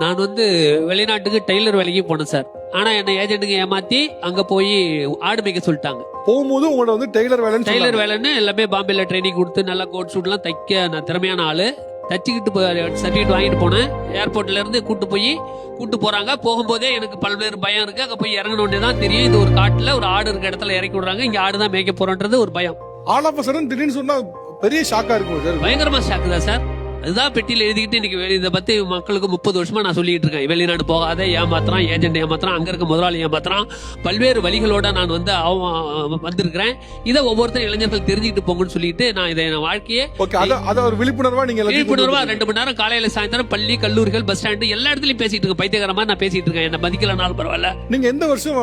நான் வந்து வெளிநாட்டுக்கு டெய்லர் வேலைக்கு போனேன் சார். ஆனா என்ன ஏஜென்ட்டுங்க ஏமாத்தி அங்க போய் ஆடு மேய்க்க சொல்லிட்டாங்க. போகும்போது உங்களோட வந்து டெய்லர் வேலைன்னு டெய்லர். வேலைன்னு எல்லாமே பாம்பேல ட்ரைனிங் கொடுத்து நல்லா கோட் ஷூட்லாம் தைக்க நான் திறமையான ஆளு. தச்சுக்கிட்டு சர்டிஃபிகேட் வாங்கிட்டு போனேன். ஏர்போர்ட்ல இருந்து கூட்டு போய் கூட்டு போறாங்க. போகும்போதே எனக்கு பல்வேறு பயம் இருக்கு. அங்க போய் இறங்கின உடனே தான் தெரியும் இது ஒரு காட்டுல ஒரு ஆடு இருக்க இடத்துல இறக்கி விடுறாங்க. இங்க ஆடு தான் மேய்க்க போறோன்றது ஒரு பயம். ஆல் ஆஃப் திடீர்னு சொன்னா பெரிய ஷாக்கா இருக்கும் சார். பயங்கரமா ஷாக்குதா சார். அதுதான் பெட்டியில எழுதிக்கிட்டு இன்னைக்கு இதை பத்தி மக்களுக்கு முப்பது வருஷமா நான் சொல்லிட்டு இருக்கேன். வெளிநாடு போகாத ஏமாத்துறான் ஏஜென்ட் ஏமாத்துறான் அங்க இருக்க முதலாளி ஏமாத்துறான். பல்வேறு வழிகளோட நான் வந்து வந்திருக்கிறேன். இதை ஒவ்வொருத்தரும் இளைஞர்கள் தெரிஞ்சுக்கிட்டு போங்கன்னு சொல்லிட்டு நான் இதை என் வாழ்க்கையே ஓகே அத அத ஒரு விழிப்புணர்வா நீங்க விழிப்புணர்வா. ரெண்டு மணி நேரம் காலையில சாயந்தரம் பள்ளி கல்லூரிகள் பஸ் ஸ்டாண்டு எல்லா இடத்துலயும் பேசிட்டு இருக்கேன். பைத்தியகாரமா நான் பேசிட்டு இருக்கேன். என்ன மதிக்கலனாலும் பரவாயில்ல. நீங்க எந்த வருஷம்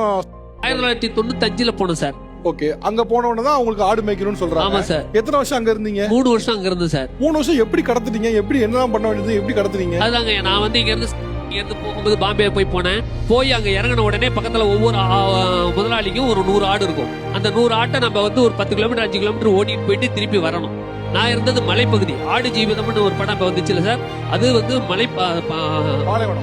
ஆயிரத்தி தொள்ளாயிரத்தி தொண்ணூத்தஞ்சுல போனேன் சார். ஓகே அங்க போன உடனே தான் உங்களுக்கு ஆடு மேய்க்கணும்னு சொல்றாங்க. ஆமா சார் எத்தனை வருஷம் அங்க இருந்தீங்க? மூணு வருஷம் அங்க இருந்தேன் சார் மூணு வருஷம் எப்படி கடத்துட்டீங்க எப்படி என்னலாம் பண்ண வேண்டியது? எப்படி கடத்துறீங்க அதுதாங்க நான் வந்து இங்க இருந்து இங்க இருந்து போகும்போது பாம்பே போய் போனேன். போய் அங்க இறங்கின உடனே பக்கத்துல ஒவ்வொரு முதலாளிக்கும் ஒரு நூறு ஆடு இருக்கும். அந்த நூறு ஆட்டை நம்ம வந்து ஒரு பத்து கிலோமீட்டர் அஞ்சு கிலோமீட்டர் ஓட்டிட்டு போயிட்டு திருப்பி வரணும். நான் இருந்தது மலைப்பகுதி. ஆடு ஜீவிதம்னு ஒரு படம் இப்ப வந்துச்சுல சார் அது வந்து மலை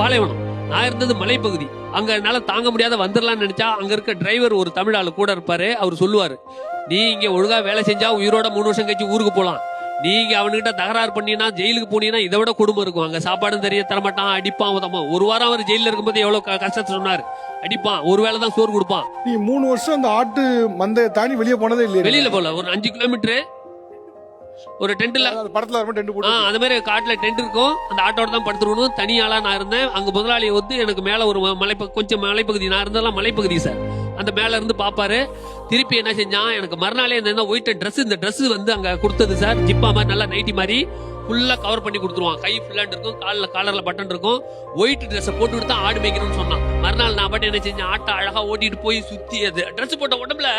பாலைவனம். நான் இருந்தது மலைப்பகுதி. அங்க என்னால தாங்க முடியாத வந்துடலாம்னு நினைச்சா அங்க இருக்க டிரைவர் ஒரு தமிழ் ஆளு கூட இருப்பாரு அவர் சொல்லுவாரு நீ இங்க ஒழுங்கா வேலை செஞ்சா உயிரோட மூணு வருஷம் கழிச்சு ஊருக்கு போலாம். நீங்க அவனுகிட்ட தகராறு பண்ணீங்கன்னா ஜெயிலுக்கு போனீங்கன்னா இதை விட கொடுமை இருக்கும். அங்க சாப்பாடும் தெரிய தரமாட்டான் அடிப்பான் உதப்பான் ஒரு வாரம் அவர் ஜெயில இருக்கும்போது எவ்வளவு கஷ்டத்தை சொன்னாரு. அடிப்பான் ஒரு வேளை தான் சோறு கொடுப்பான். நீ மூணு வருஷம் அந்த ஆட்டு மந்தைய தாண்டி வெளியே போனதே இல்லையா. வெளியில போல ஒரு அஞ்சு கிலோமீட்டர் ஒரு டென்ட்ல படத்துல டென்ட் போட்டு அந்த மாதிரி காட்டுல டென்ட் இருக்கும். அந்த ஆட்டோட தான் படுத்துருக்கணும். தனி ஆளா நான் இருந்தேன். அங்க முதலாளி வந்து எனக்கு மேல ஒரு மலை கொஞ்சம் மலைப்பகுதி நான் இருந்ததெல்லாம் மலைப்பகுதி சார் அந்த மேல இருந்து பாப்பாரு. திருப்பி என்ன செஞ்சான்? எனக்கு மறுநாளே இந்த ஒயிட் Dress இந்த Dress வந்து அங்க கொடுத்தது சார் ஜிப்பா மாதிரி நல்லா நைட்டி மாதிரி. ஃபுல்லா கவர் பண்ணி கொடுத்துருவான் கை ஃபுல்லாண்டு இருக்கும் காலில் காலர்ல பட்டன் இருக்கும். ஒயிட் ட்ரெஸ்ஸை போட்டு கொடுத்தா ஆடு மேய்க்கணும்னு சொன்னான். மறுநாள் நான் பாட்டு என்ன செஞ்சேன்? ஆட்டை அழகா ஓட்டிட்டு போய் சுத்தி அது. Dress போட்ட உடம்புல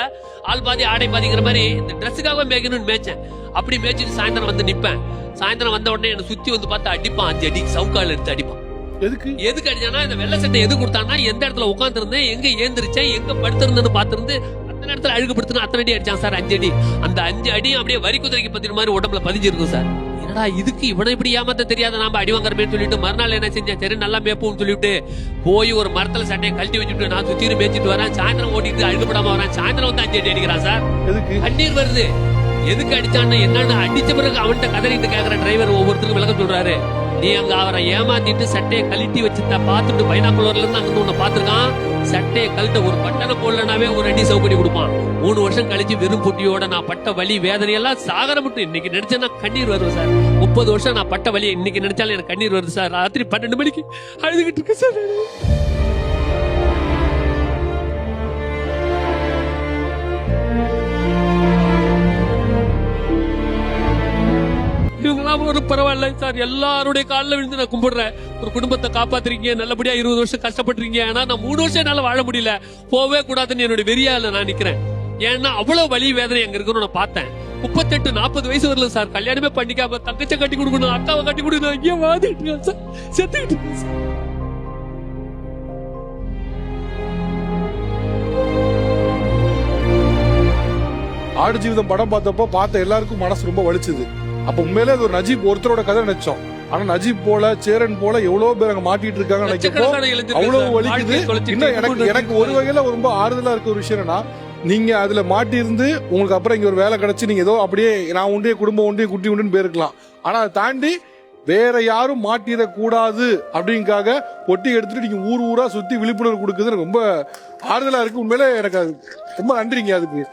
ஆள் பாதி ஆடை பாதிங்கிற மாதிரி இந்த ட்ரெஸ்ஸுக்காக மேய்க்கணும்னு மேய்ச்சேன். அப்படி மேய்ச்சிட்டு சாயந்தரம் வந்து நிப்பேன். சாயந்தரம் வந்த உடனே என்னை சுத்தி வந்து பார்த்து அடிப்பான். அஞ்சு அடி சவுக்கால் எடுத்து அடிப்பான். எதுக்கு? எதுக்கு அடிச்சானா இந்த வெள்ளை சட்டை எது கொடுத்தானா எந்த இடத்துல உட்காந்துருந்தேன் எங்க ஏந்திரிச்சேன் எங்க படுத்திருந்தேன்னு பார்த்திருந்து அத்தனை இடத்துல அழுகுப்படுத்தினா அத்தனை அடி அடிச்சான் சார் அஞ்சு அடி. அந்த அஞ்சு அடி அப்படியே வரி குதிரைக்கு பத்தின மாதிரி உடம்புல பதிஞ்சிருக்கும் சார். என்னடா இதுக்கு இவனை இப்படி ஏமாத்த தெரியாத நாம அடி வாங்குறமேன்னு சொல்லிட்டு மறுநாள் என்ன செஞ்சேன் சரி நல்லா மேப்போம்னு சொல்லிட்டு போய் ஒரு மரத்துல சட்டையை கழட்டி வச்சுட்டு நான் சுத்திட்டு மேய்ச்சிட்டு வரேன். சாயந்தரம் ஓட்டிட்டு அழுகுப்படாம வரேன். சாயந்தரம் வந்து அஞ்சு அடி அடிக்கிறான் சார். எதுக்கு? கண்ணீர் வருது. எதுக்கு அடிச்சான்னு என்னன்னு அடிச்ச பிறகு அவன்கிட்ட கதறிட்டு கேக்குற டிரைவர் ஒவ்வொருத்தருக்கும் விளக்கம் சொல்றாரு. நீ அங்க அவரை ஏமாத்திட்டு சட்டையை கழட்டி வச்சுட்ட பார்த்துட்டு பைனாக்குலர்ல இருந்து அங்க உன்னை பார்த்துருக்கான்? சட்டையை கழட்ட ஒரு பட்டனை போடலனாவே ஒரு அடி சவுக்கடி கொடுப்பான். மூணு வருஷம் கழிச்சு வெறும் பொட்டியோட நான் பட்ட வலி வேதனையெல்லாம் சாகர மட்டும் இன்னைக்கு நினைச்சேன்னா கண்ணீர் வருது சார். முப்பது வருஷம் நான் பட்ட வலி இன்னைக்கு நினைச்சாலும் எனக்கு கண்ணீர் வருது சார். ராத்திரி பன்னெண்டு மணிக்கு அழுதுகிட்டு இருக்கேன் சார். பரவாயில்ல சார். எல்லாருடைய காலில் விழுந்து நான் கும்பிடுறேன். ஒரு குடும்பத்தை காப்பாத்துறீங்க நல்லபடியா இருபது வருஷம் கஷ்டப்பட்டுறீங்க ஆனா நான் மூணு வருஷம் என்னால வாழ முடியல. போவே கூடாதுன்னு என்னோட வெறியால நான் நிக்கிறேன். ஏன்னா அவ்வளவு வலி வேதனை அங்க இருக்குன்னு நான் பார்த்தேன். முப்பத்தெட்டு நாற்பது வயசு வரல சார். கல்யாணமே பண்ணிக்காம தங்கச்ச கட்டி கொடுக்கணும் அக்காவை கட்டி கொடுக்கணும். அங்கேயே வாதிட்டு சார். செத்துக்கிட்டு சார். ஆடு ஜீவிதம் படம் பார்த்தப்போ பார்த்த எல்லாருக்கும் மனசு ரொம்ப வலிச்சுது. அப்ப உண்மையிலே அது ஒரு நஜீப் ஒருத்தரோட கதை நினைச்சோம் ஆனா நஜீப் போல சேரன் போல எவ்வளவு பேர் அங்க மாட்டிட்டு லட்சக்கணக்கான இளைஞர்கள் அவ்வளவு வலிக்குது இன்னும் எனக்கு எனக்கு ஒரு வகையில ரொம்ப ஆறுதலா இருக்க ஒரு விஷயம் என்னன்னா நீங்க அதுல மாட்டி இருந்து உங்களுக்கு அப்புறம் இங்க ஒரு வேலை கிடைச்சு நீங்க ஏதோ அப்படியே நான் உண்டே குடும்பம் உண்டே குட்டி உண்டுன்னு போயிருக்கலாம். ஆனா அதை தாண்டி வேற யாரும் மாட்டிடக் கூடாது அப்படிங்காக ஒட்டி எடுத்துட்டு நீங்க ஊர் ஊரா சுத்தி விழிப்புணர்வு கொடுக்குறது ரொம்ப ஆறுதலா இருக்கு. உண்மையிலே எனக்கு ரொம்ப நன்றிங்க அதுக்கு.